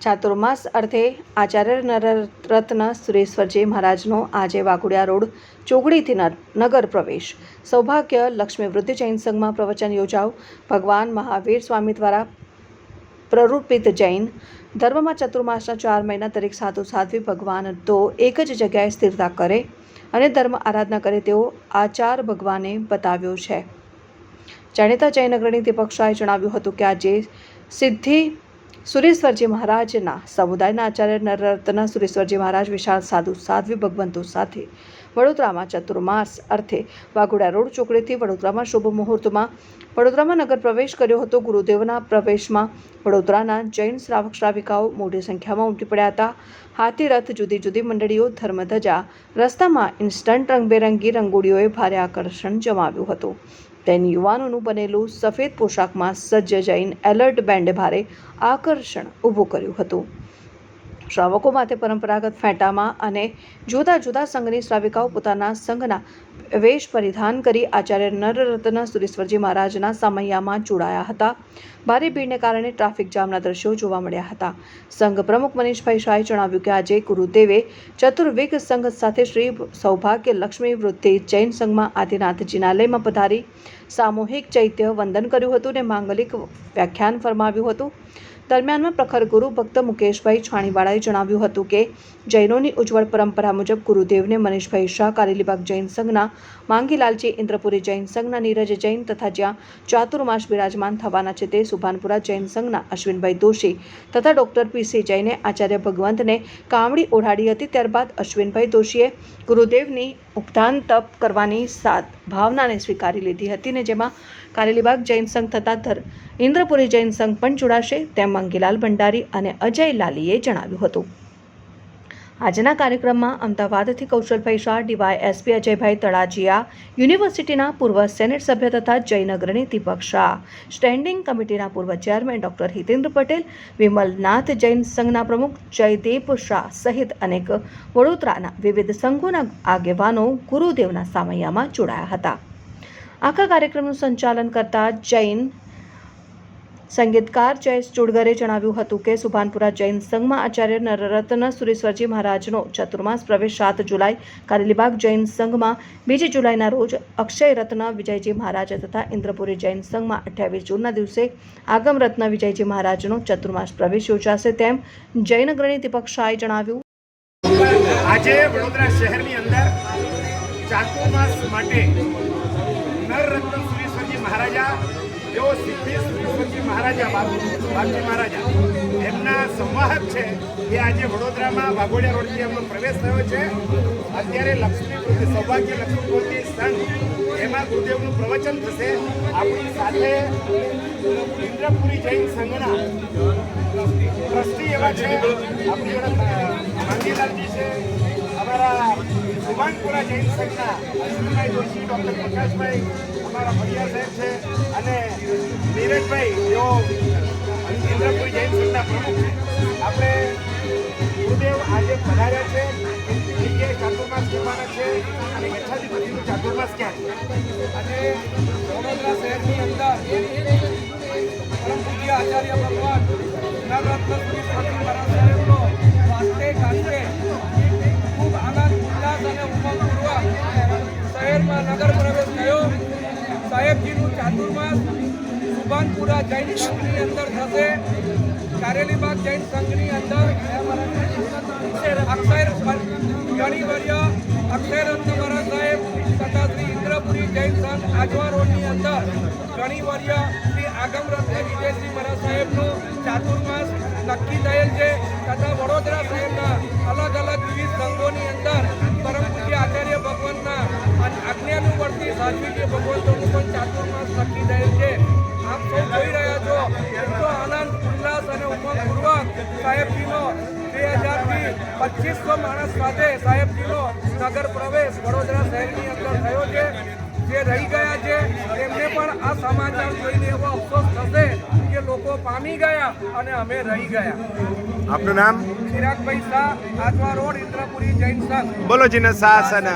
ચાતુર્માસ અર્થે આચાર્ય નરરત્ન સુરેશ્વરજી મહારાજનો આજે વાઘોડિયા રોડ ચોગડીથી નગર પ્રવેશ. સૌભાગ્ય લક્ષ્મી વૃદ્ધિ જૈન સંઘમાં પ્રવચન યોજાવ. ભગવાન મહાવીર સ્વામી દ્વારા પ્રરૂપિત જૈન. ધર્મમાં ચતુર્માસના ચાર મહિના તરીકે સાધુ સાધ્વી ભગવાન તો એક જ જગ્યાએ સ્થિરતા કરે અને ધર્મ આરાધના કરે તેવો આચાર ભગવાને બતાવ્યો છે. જાણીતા જૈન અગ્રણી દીપક શાહે જણાવ્યું હતું કે આજે સિદ્ધિ સુરેશ્વરજી મહારાજના સમુદાયના આચાર્ય નરરત્ન સુરેશ્વરજી મહારાજ, વિશાળ સાધુ, સાધ્વી ભગવંતો સાથે વડોદરામાં ચતુર્માસ અર્થે વાઘોડા રોડ ચોકડીથી વડોદરામાં શુભ મુહૂર્તમાં વડોદરામાં નગર પ્રવેશ કર્યો હતો. ગુરુદેવના પ્રવેશમાં વડોદરાના જૈન શ્રાવક શ્રાવિકાઓ મોટી સંખ્યામાં ઉમટી પડ્યા હતા. હાથી રથ જુદી જુદી મંડળીઓ ધર્મધજા રસ્તામાં ઇન્સ્ટન્ટ રંગબેરંગી રંગોળીઓએ ભારે આકર્ષણ જમાવ્યું હતું. તેની યુવાનોનું બનેલું સફેદ પોશાકમાં સજ્જ જૈન એલર્ટ બેન્ડ ભારે આકર્ષણ ઊભું કર્યું હતું. શ્રાવકો માટે પરંપરાગત ફેંટામાં અને જુદા જુદા સંઘની શ્રાવિકાઓ પોતાના સંઘના વેશ પરિધાન કરી આચાર્ય નરરત્ન સુરેશ્વરજી મહારાજના સામૈયામાં જોડાયા હતા. ભારે ભીડને કારણે ટ્રાફિક જામના દ્રશ્યો જોવા મળ્યા હતા. સંઘ પ્રમુખ મનીષભાઈ શાહે જણાવ્યું કે આજે ગુરુદેવે ચતુર્વિગ સંઘ સાથે શ્રી સૌભાગ્ય લક્ષ્મી વૃદ્ધિ જૈન સંઘમાં આદિનાથ જિનાલયમાં પધારી સામૂહિક ચૈત્ય વંદન કર્યું હતું અને માંગલિક વ્યાખ્યાન ફરમાવ્યું હતું. દરમિયાનમાં પ્રખર ગુરુ ભક્ત મુકેશભાઈ છાણીવાળાએ જણાવ્યું હતું કે, જૈનોની ઉજ્જવળ પરંપરા મુજબ ગુરુદેવને મનીષભાઈ શાહ, કારેલીબાગ જૈન સંઘના, માંગીલાલજી ઇન્દ્રપુરી જૈન સંઘના, નીરજ જૈન તથા જ્યાં ચાતુર્માસ બિરાજમાન થવાના છે તે સુભાનપુરા જૈન સંઘના અશ્વિનભાઈ દોશી તથા ડૉક્ટર પીસી જૈને આચાર્ય ભગવંતને કામડી ઓઢાડી હતી. ત્યારબાદ અશ્વિનભાઈ દોશીએ ગુરુદેવની ઉપદાન તપ કરવાની સાત ભાવનાને સ્વીકારી લીધી હતી ને જેમાં કારેલીબાગ જૈન સંઘ તથા ઇન્દ્રપુરી જૈન સંઘ પણ જોડાશે તેમ મંગીલાલ ભંડારી અને અજય લાલીએ જણાવ્યું હતું. આજના કાર્યક્રમમાં અમદાવાદથી કૌશલભાઈ શાહ ડીવાય એસપી અજયભાઈ તળાજીયા, યુનિવર્સિટીના પૂર્વ સેનેટ સભ્ય તથા જયનગરની દીપક શાહ, સ્ટેન્ડિંગ કમિટીના પૂર્વ ચેરમેન ડોક્ટર હિતેન્દ્ર પટેલ, વિમલનાથ જૈન સંઘના પ્રમુખ જયદીપ શાહ સહિત અનેક વડોદરાના વિવિધ સંઘોના આગેવાનો ગુરુદેવના સામૈયામાં જોડાયા હતા. આખા કાર્યક્રમનું સંચાલન કરતા જૈન સંગીતકાર જયેશ ચુડગરે જણાવ્યું હતું કે સુભાનપુરા જૈન સંઘમાં આચાર્ય નરરત્ન સુરેશ્વરજી મહારાજનો ચતુર્માસ પ્રવેશ સાત જુલાઈ કારેલીબાગ જૈન સંઘમાં, બીજી જુલાઈના રોજ અક્ષય રત્ન વિજયજી મહારાજ તથા ઇન્દ્રપુરી જૈન સંઘમાં અઠ્યાવીસ જૂનના દિવસે આગમ રત્ન વિજયજી મહારાજનો ચતુર્માસ પ્રવેશ યોજાશે તેમ જૈન અગ્રણી દીપક શાહે જણાવ્યું. આજે વડોદરા શહેરની અંદર ચાતુર્માસ માટે નરરત્ન સુરેશ્વરજી મહારાજા જેઓ સિદ્ધિ સુરેશ્વરજી મહારાજા, બાપુ, બાપજી મહારાજા. એમના સંવાહક છે એ આજે વડોદરામાં વાઘોડિયા રોડથી એમનો પ્રવેશ થયો છે. અત્યારે લક્ષ્મી વૃદ્ધિ સૌભાગ્ય લક્ષ્મી સંઘ, એમાં ગુરુદેવનું પ્રવચન થશે. આપણી સાથે ઇન્દ્રપુરી જૈન સંઘના ટ્રસ્ટી એવા છે. આપણી ગાંધીલાલજી છે. અમારા સુભાનપુરા જૈન સંઘના અશ્વિનભાઈ જોશી, ડૉક્ટર પ્રકાશભાઈ અમારા ભૈયા સાહેબ છે અને નીરજભાઈ જેઓ ઇન્દ્રપુરી જૈન સંઘના પ્રમુખ છે. આપણે ગુરુદેવ આજે પધાર્યા છે. એ કે ચાતુર્માસ કહેવાના છે અને યથાધિપતિનું ચાતુર્માસ ક્યાં છે? અને વડોદરા શહેરની અંદર પરમ પૂજ્ય આચાર્ય ભગવાન શ્રી સ્વામી મહારાજ સાહેબનો સાહેબજીનું ચાતુર્માસ સુભાનપુરા જૈન સંઘની અંદર થશે. કારેલીબાગ જૈન સંઘની અંદર અક્ષર ગણીવર્ય અક્ષયરત્ન મહારાજ સાહેબ તથા શ્રી ઇન્દ્રપુરી જૈન સંઘ આજવા રોડની અંદર ગણીવર્ય શ્રી આગમરત્ન વિજયશ્રી મહારાજ સાહેબનું ચાતુર્માસ નક્કી થયેલ છે. તથા વડોદરા શહેરના સાધ્વીજી ભગવંતોનું પણ ચાતુર્માસ નક્કી થયેલ છે. આપ સૌ જોઈ રહ્યા છો એટલો આનંદ, ઉલ્લાસ અને ઉમંગપૂર્વક સાહેબજીનો બે હજારથી પચીસો માણસ સાથે સાહેબજીનો નગર પ્રવેશ વડોદરા શહેરની અંદર થયો છે. જે રહી ગયા છે, તેમને પણ આ સમાચાર જોઈને એવો અફસોસ થશે. કે લોકો પામી ગયા અને અમે રહી ગયા. આપનું નામ? ચિરાગભાઈ શાહ આજવા રોડ ઇન્દ્રપુરી જૈન સંઘ બોલો જીને શાસન.